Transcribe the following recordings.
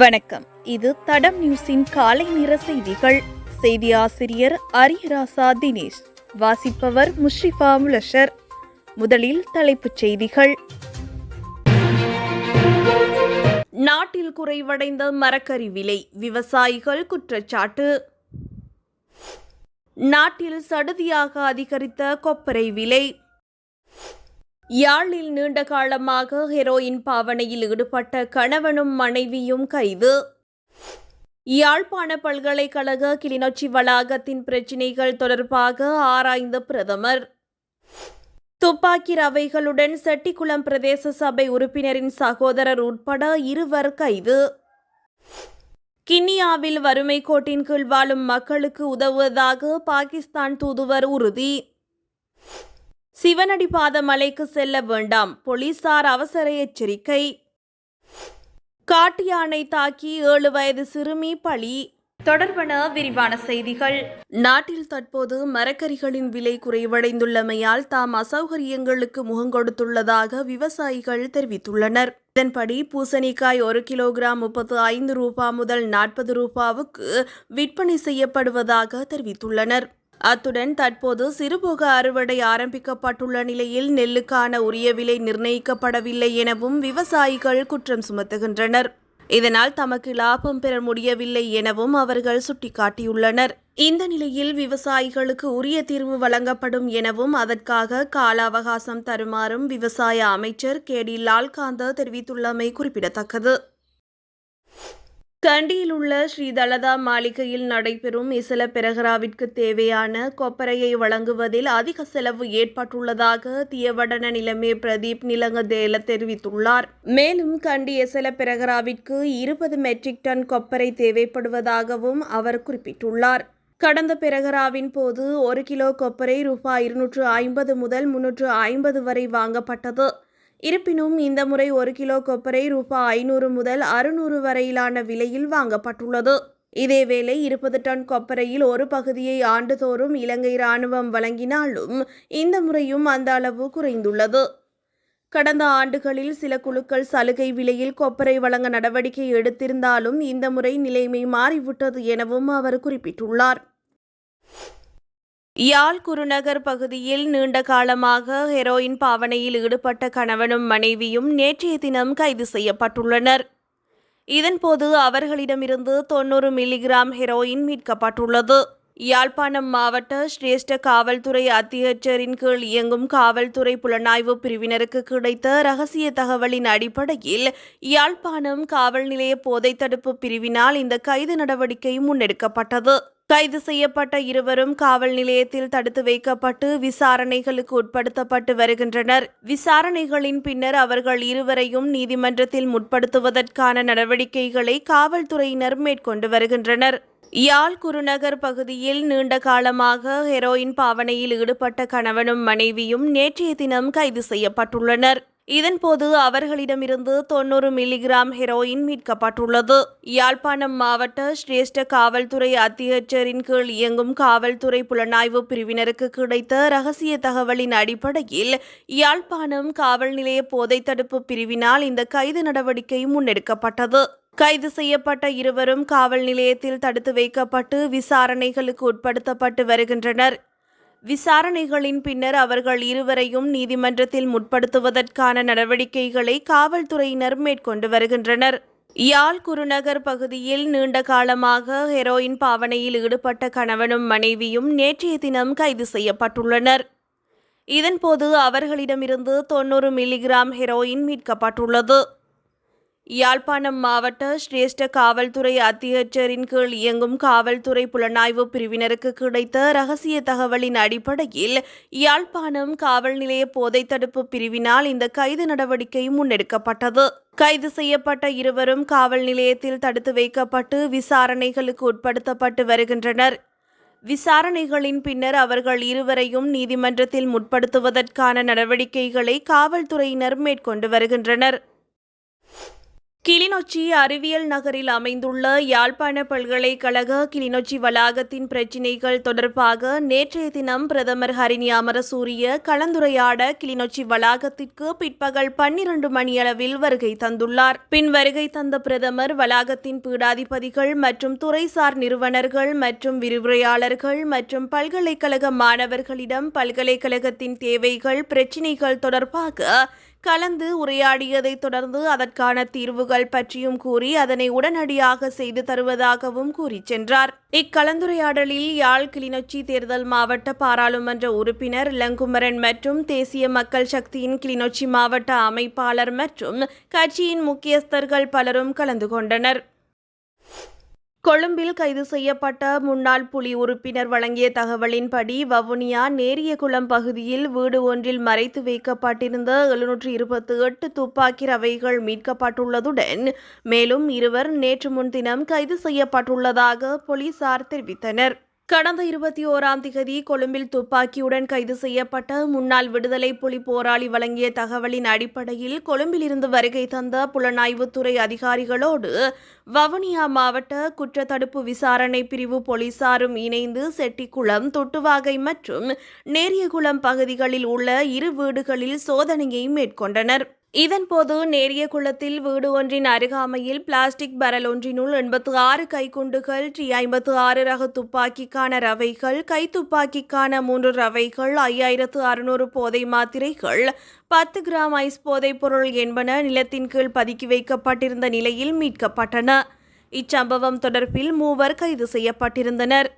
வணக்கம். இது தடம் நியூஸின் காலை நிற செய்திகள். செய்தி ஆசிரியர் அரியராசா தினேஷ். வாசிப்பவர் முஷ்ரிஃபா முலஷர். முதலில் தலைப்புச் செய்திகள். நாட்டில் குறைவடைந்த மரக்கறி விலை விவசாயிகள் குற்றச்சாட்டு. நாட்டில் சடுதியாக அதிகரித்த கொப்பரை விலை. யாழில் நீண்ட காலமாக ஹெரோயின் பாவனையில் ஈடுபட்ட கணவனும் மனைவியும் கைது. யாழ்ப்பாண பல்கலைக்கழக கிளிநொச்சி வளாகத்தின் பிரச்சினைகள் தொடர்பாக ஆராய்ந்த பிரதமர். துப்பாக்கி ரவைகளுடன் செட்டிக்குளம் பிரதேச சபை உறுப்பினரின் சகோதரர் உட்பட இருவர் கைது. கிண்ணியாவில் வறுமை கோட்டின் கீழ் வாழும் மக்களுக்கு உதவுவதாக பாகிஸ்தான் தூதுவர் உறுதி. சிவனடிபாத மலைக்கு செல்ல வேண்டாம். போலீசார் அவசர எச்சரிக்கை. காட்டு யானை தாக்கி ஏழு வயது சிறுமி பலி. தொடர்பன விரிவான செய்திகள். நாட்டில் தற்போது மரக்கறிகளின் விலை குறைவடைந்துள்ளமையால் தாம் அசௌகரியங்களுக்கு முகங்கொடுத்துள்ளதாக விவசாயிகள் தெரிவித்துள்ளனர். இதன்படி பூசணிக்காய் ஒரு கிலோகிராம் முப்பத்து ஐந்து ரூபா முதல் நாற்பது ரூபாவுக்கு விற்பனை செய்யப்படுவதாக தெரிவித்துள்ளனர். அத்துடன் தற்போது சிறுபோக அறுவடை ஆரம்பிக்கப்பட்டுள்ள நிலையில் நெல்லுக்கான உரிய விலை நிர்ணயிக்கப்படவில்லை எனவும் விவசாயிகள் குற்றம் சுமத்துகின்றனர். இதனால் தமக்கு லாபம் பெற முடியவில்லை எனவும் அவர்கள் சுட்டிக்காட்டியுள்ளனர். இந்த நிலையில் விவசாயிகளுக்கு உரிய தீர்வு வழங்கப்படும் எனவும் அதற்காக கால அவகாசம் தருமாறும் விவசாய அமைச்சர் கே டி லால்காந்த தெரிவித்துள்ளமை குறிப்பிடத்தக்கது. கண்டியில் உள்ள ஸ்ரீ தலதா மாளிகையில் நடைபெறும் இசல பிரகராவிற்கு தேவையான கொப்பரையை வழங்குவதில் அதிக செலவு ஏற்பட்டுள்ளதாக தியவடன நிலைமை பிரதீப் நிலங்க தேல தெரிவித்துள்ளார். மேலும் கண்டி இசல பிரகராவிற்கு இருபது மெட்ரிக் டன் கொப்பரை தேவைப்படுவதாகவும் அவர் குறிப்பிட்டுள்ளார். கடந்த பிரகராவின் போது ஒரு கிலோ கொப்பரை ரூபாய் இருநூற்று ஐம்பது முதல் முன்னூற்று ஐம்பது வரை வாங்கப்பட்டது. இருப்பினும் இந்த முறை ஒரு கிலோ கொப்பரை ரூபாய் ஐநூறு முதல் அறுநூறு வரையிலான விலையில் வாங்கப்பட்டுள்ளது. இதேவேளை இருபது டன் கொப்பரையில் ஒரு பகுதியை ஆண்டுதோறும் இலங்கை ராணுவம் வழங்கினாலும் இந்த முறையும் அந்த அளவு குறைந்துள்ளது. கடந்த ஆண்டுகளில் சில குழுக்கள் சலுகை விலையில் கொப்பரை வழங்க நடவடிக்கை எடுத்திருந்தாலும் இந்த முறை நிலைமை மாறிவிட்டது எனவும் அவர் குறிப்பிட்டுள்ளார். யாழ் குருநகர் பகுதியில் நீண்ட காலமாக ஹெரோயின் பாவனையில் ஈடுபட்ட கணவனும் மனைவியும் நேற்றைய தினம் கைது செய்யப்பட்டுள்ளனர். இதன்போது அவர்களிடமிருந்து தொன்னூறு மில்லிகிராம் ஹெரோயின் மீட்கப்பட்டுள்ளது. யாழ்ப்பாணம் மாவட்ட சிரேஷ்ட காவல்துறை அத்தியட்சரின் கீழ் இயங்கும் காவல்துறை புலனாய்வு பிரிவினருக்கு கிடைத்த ரகசிய தகவலின் அடிப்படையில் யாழ்ப்பாணம் காவல் நிலைய போதை தடுப்பு பிரிவினால் இந்த கைது நடவடிக்கை முன்னெடுக்கப்பட்டது. கைது செய்யப்பட்ட இருவரும் காவல் நிலையத்தில் தடுத்து வைக்கப்பட்டு விசாரணைகளுக்கு உட்படுத்தப்பட்டு வருகின்றனர். விசாரணைகளின் பின்னர் அவர்கள் இருவரையும் நீதிமன்றத்தில் முற்படுத்துவதற்கான நடவடிக்கைகளை காவல்துறையினர் மேற்கொண்டு வருகின்றனர். யாழ் குருநகர் பகுதியில் நீண்ட காலமாக ஹெரோயின் பாவனையில் ஈடுபட்ட கணவனும் மனைவியும் நேற்றைய தினம் கைது செய்யப்பட்டுள்ளனர். இதன்போது அவர்களிடமிருந்து தொன்னூறு மில்லிகிராம் ஹெரோயின் மீட்கப்பட்டுள்ளது. யாழ்ப்பாணம் மாவட்ட சிரேஷ்ட காவல்துறை அத்தியட்சரின் கீழ் இயங்கும் காவல்துறை புலனாய்வு பிரிவினருக்கு கிடைத்த ரகசிய தகவலின் அடிப்படையில் யாழ்ப்பாணம் காவல் நிலைய போதை தடுப்பு பிரிவினால் இந்த கைது நடவடிக்கை முன்னெடுக்கப்பட்டது. கைது செய்யப்பட்ட இருவரும் காவல் நிலையத்தில் தடுத்து வைக்கப்பட்டு விசாரணைகளுக்கு உட்படுத்தப்பட்டு வருகின்றனர். விசாரணைகளின் பின்னர் அவர்கள் இருவரையும் நீதிமன்றத்தில் முற்படுத்துவதற்கான நடவடிக்கைகளை காவல்துறையினர் மேற்கொண்டு வருகின்றனர். யாழ் குருநகர் பகுதியில் நீண்ட காலமாக ஹெரோயின் பாவனையில் ஈடுபட்ட கணவனும் மனைவியும் நேற்றைய தினம் கைது செய்யப்பட்டுள்ளனர். இதன்போது அவர்களிடமிருந்து தொன்னூறு மில்லிகிராம் ஹெரோயின் மீட்கப்பட்டுள்ளது. யாழ்ப்பாணம் மாவட்ட சிரேஷ்ட காவல்துறை அத்தியட்சரின் கீழ் இயங்கும் காவல்துறை புலனாய்வு பிரிவினருக்கு கிடைத்த ரகசிய தகவலின் அடிப்படையில் யாழ்ப்பாணம் காவல் நிலைய போதை தடுப்பு பிரிவினால் இந்த கைது நடவடிக்கை முன்னெடுக்கப்பட்டது. கைது செய்யப்பட்ட இருவரும் காவல் நிலையத்தில் தடுத்து வைக்கப்பட்டு விசாரணைகளுக்கு உட்படுத்தப்பட்டு வருகின்றனர். விசாரணைகளின் பின்னர் அவர்கள் இருவரையும் நீதிமன்றத்தில் முற்படுத்துவதற்கான நடவடிக்கைகளை காவல்துறையினர் மேற்கொண்டு வருகின்றனர். கிளிநொச்சி அறிவியல் நகரில் அமைந்துள்ள யாழ்ப்பாண பல்கலைக்கழக கிளிநொச்சி வளாகத்தின் பிரச்சினைகள் தொடர்பாக நேற்றைய தினம் பிரதமர் ஹரிணி அமரசூரிய கலந்துரையாட கிளிநொச்சி வளாகத்திற்கு பிற்பகல் பன்னிரண்டு மணியளவில் வருகை தந்துள்ளார். பின் வருகை தந்த பிரதமர் வளாகத்தின் பீடாதிபதிகள் மற்றும் துறைசார் நிறுவனர்கள் மற்றும் விரிவுரையாளர்கள் மற்றும் பல்கலைக்கழக மாணவர்களிடம் பல்கலைக்கழகத்தின் தேவைகள் பிரச்சினைகள் தொடர்பாக கலந்து உரையாடியதைத் தொடர்ந்து அதற்கான தீர்வுகள் பற்றியும் கூறி அதனை உடனடியாக செய்து தருவதாகவும் கூறிச் சென்றார். இக்கலந்துரையாடலில் யாழ் கிளிநொச்சி தேர்தல் மாவட்ட பாராளுமன்ற உறுப்பினர் இளங்குமரன் மற்றும் தேசிய மக்கள் சக்தியின் கிளிநொச்சி மாவட்ட அமைப்பாளர் மற்றும் கட்சியின் முக்கியஸ்தர்கள் பலரும் கலந்து கொண்டனர். கொழும்பில் கைது செய்யப்பட்ட முன்னாள் புலி உறுப்பினர் வழங்கிய தகவலின்படி வவுனியா நேரியகுளம் பகுதியில் வீடு ஒன்றில் மறைத்து வைக்கப்பட்டிருந்த எழுநூற்று இருபத்தி எட்டு துப்பாக்கி ரவைகள் மீட்கப்பட்டுள்ளதுடன் மேலும் இருவர் நேற்று முன்தினம் கைது செய்யப்பட்டுள்ளதாக போலீசார் தெரிவித்தனர். கடந்த இருபத்தி ஓராம் திகதி கொழும்பில் துப்பாக்கியுடன் கைது செய்யப்பட்ட முன்னாள் விடுதலை புலி போராளி வழங்கிய தகவலின் அடிப்படையில் கொழும்பிலிருந்து வருகை தந்த புலனாய்வுத்துறை அதிகாரிகளோடு வவுனியா மாவட்ட குற்றத்தடுப்பு விசாரணை பிரிவு போலீசாரும் இணைந்து செட்டிக்குளம் தொட்டுவாகை மற்றும் நேரியகுளம் பகுதிகளில் உள்ள இரு வீடுகளில் சோதனையை மேற்கொண்டனர். இதன்போது நேரிய குளத்தில் வீடு ஒன்றின் அருகாமையில் பிளாஸ்டிக் பரல் ஒன்றினுள் எண்பத்து ஆறு கைக்குண்டுகள் டி ஐம்பத்து ஆறு ரக துப்பாக்கிக்கான ரவைகள் கைத்துப்பாக்கிக்கான மூன்று ரவைகள் ஐயாயிரத்து அறுநூறு போதை மாத்திரைகள் பத்து கிராம் ஐஸ் போதைப் பொருள் என்பன நிலத்தின் கீழ் பதுக்கி வைக்கப்பட்டிருந்த நிலையில் மீட்கப்பட்டன. இச்சம்பவம் தொடர்பில் மூவர் கைது செய்யப்பட்டிருந்தனர்.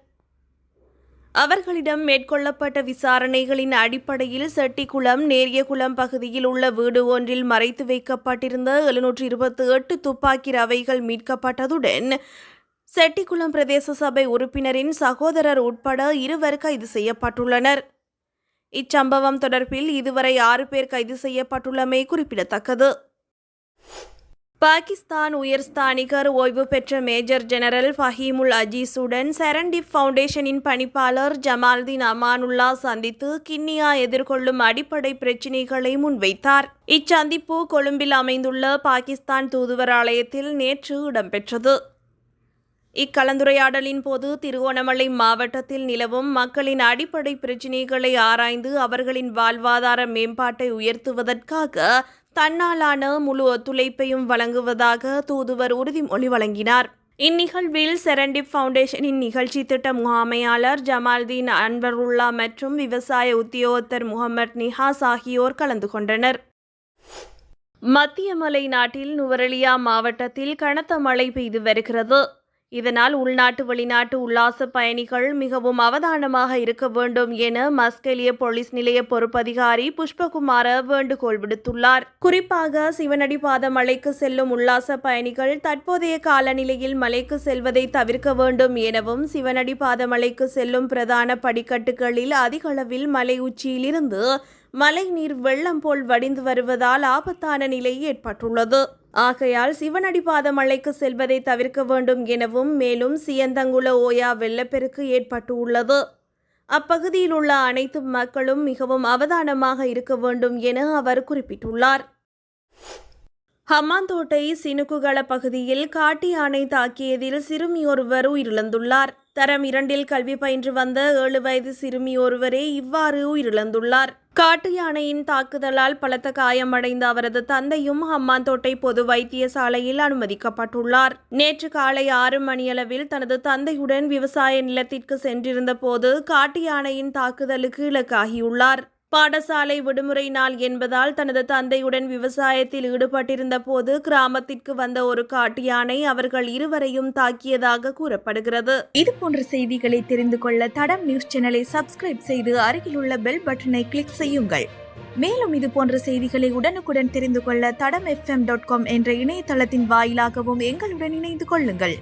அவர்களிடம் மேற்கொள்ளப்பட்ட விசாரணைகளின் அடிப்படையில் செட்டிக்குளம் நேரியகுளம் பகுதியில் உள்ள வீடு ஒன்றில் மறைத்து வைக்கப்பட்டிருந்த எழுநூற்று இருபத்தி எட்டு துப்பாக்கி ரவைகள் மீட்கப்பட்டதுடன் செட்டிக்குளம் பிரதேச சபை உறுப்பினரின் சகோதரர் உட்பட இருவர் கைது செய்யப்பட்டுள்ளனர். இச்சம்பவம் தொடர்பில் இதுவரை ஆறு பேர் கைது செய்யப்பட்டுள்ளமை குறிப்பிடத்தக்கது. பாகிஸ்தான் உயர்ஸ்தானிகர் ஓய்வு பெற்ற மேஜர் ஜெனரல் ஃபஹீமுல் அஜீஸுடன் செரண்டிப் ஃபவுண்டேஷனின் பணிப்பாளர் ஜமால்தீன் அமானுல்லா சந்தித்து கிண்ணியா எதிர்கொள்ளும் அடிப்படை பிரச்சினைகளை முன்வைத்தார். இச்சந்திப்பு கொழும்பில் அமைந்துள்ள பாகிஸ்தான் தூதுவராலயத்தில் நேற்று இடம்பெற்றது. இக்கலந்துரையாடலின் போது திருகோணமலை மாவட்டத்தில் நிலவும் மக்களின் அடிப்படை பிரச்சினைகளை ஆராய்ந்து அவர்களின் வாழ்வாதார மேம்பாட்டை உயர்த்துவதற்காக தன்னாலான முழு ஒத்துழைப்பையும் வழங்குவதாக தூதுவர் உறுதிமொழி வழங்கினார். இந்நிகழ்வில் செரண்டிப் ஃபவுண்டேஷனின் நிகழ்ச்சி திட்ட முகாமையாளர் ஜமால்தீன் அன்வருல்லா மற்றும் விவசாய உத்தியோகத்தர் முகமது நிஹாஸ் ஆகியோர் கலந்து கொண்டனர். மத்திய மலை நாட்டில் நுவரெலியா மாவட்டத்தில் கனத்த மழை பெய்து வருகிறது. இதனால் உள்நாட்டு வெளிநாட்டு உல்லாச பயணிகள் மிகவும் அவதானமாக இருக்க வேண்டும் என மஸ்கெலிய போலீஸ் நிலைய பொறுப்பதிகாரி புஷ்பகுமார வேண்டுகோள் விடுத்துள்ளார். குறிப்பாக சிவனடி பாத மலைக்கு செல்லும் உல்லாச பயணிகள் தற்போதைய காலநிலையில் மலைக்கு செல்வதை தவிர்க்க வேண்டும் எனவும் சிவனடி பாத மலைக்கு செல்லும் பிரதான படிக்கட்டுகளில் அதிகளவில் மலை உச்சியிலிருந்து மழை நீர் வெள்ளம் போல் வடிந்து வருவதால் ஆபத்தான நிலை ஏற்பட்டுள்ளது. ஆகையால் சிவனடிபாத மலைக்கு செல்வதை தவிர்க்க வேண்டும் எனவும் மேலும் சியந்தங்குள ஓயா வெள்ளப்பெருக்கு ஏற்பட்டு உள்ளது அப்பகுதியில் உள்ள அனைத்து மக்களும் மிகவும் அவதானமாக இருக்க வேண்டும் என அவர் குறிப்பிட்டுள்ளார். ஹம்மாந்தோட்டை சினுக்குகள பகுதியில் காட்டு யானை தாக்கியதில் சிறுமி ஒருவர் உயிரிழந்துள்ளார். தரம் இரண்டில் கல்வி பயின்று வந்த ஏழு வயது சிறுமி ஒருவரே இவ்வாறு உயிரிழந்துள்ளார். காட்டு யானையின் தாக்குதலால் பலத்த காயமடைந்த அவரது தந்தையும் ஹம்மாந்தோட்டை பொது வைத்தியசாலையில் அனுமதிக்கப்பட்டுள்ளார். நேற்று காலை ஆறு மணியளவில் தனது தந்தையுடன் விவசாய நிலத்திற்கு சென்றிருந்த போது காட்டு யானையின் தாக்குதலுக்கு இலக்காகியுள்ளார். பாடசாலை விடுமுறை நாள் என்பதால் தனது தந்தையுடன் விவசாயத்தில் ஈடுபட்டிருந்த போது கிராமத்திற்கு வந்த ஒரு காட்டு யானை அவர்கள் இருவரையும் தாக்கியதாக கூறப்படுகிறது. இது போன்ற செய்திகளை தெரிந்து கொள்ள தடம் நியூஸ் சேனலை சப்ஸ்கிரைப் செய்து அருகில் உள்ள பெல் பட்டனை கிளிக் செய்யுங்கள். மேலும் இது போன்ற செய்திகளை உடனுக்குடன் தெரிந்து கொள்ள தடம் எஃப்எம் டாட் காம் என்ற இணையதளத்தின் வாயிலாகவும் எங்களுடன் இணைந்து கொள்ளுங்கள்.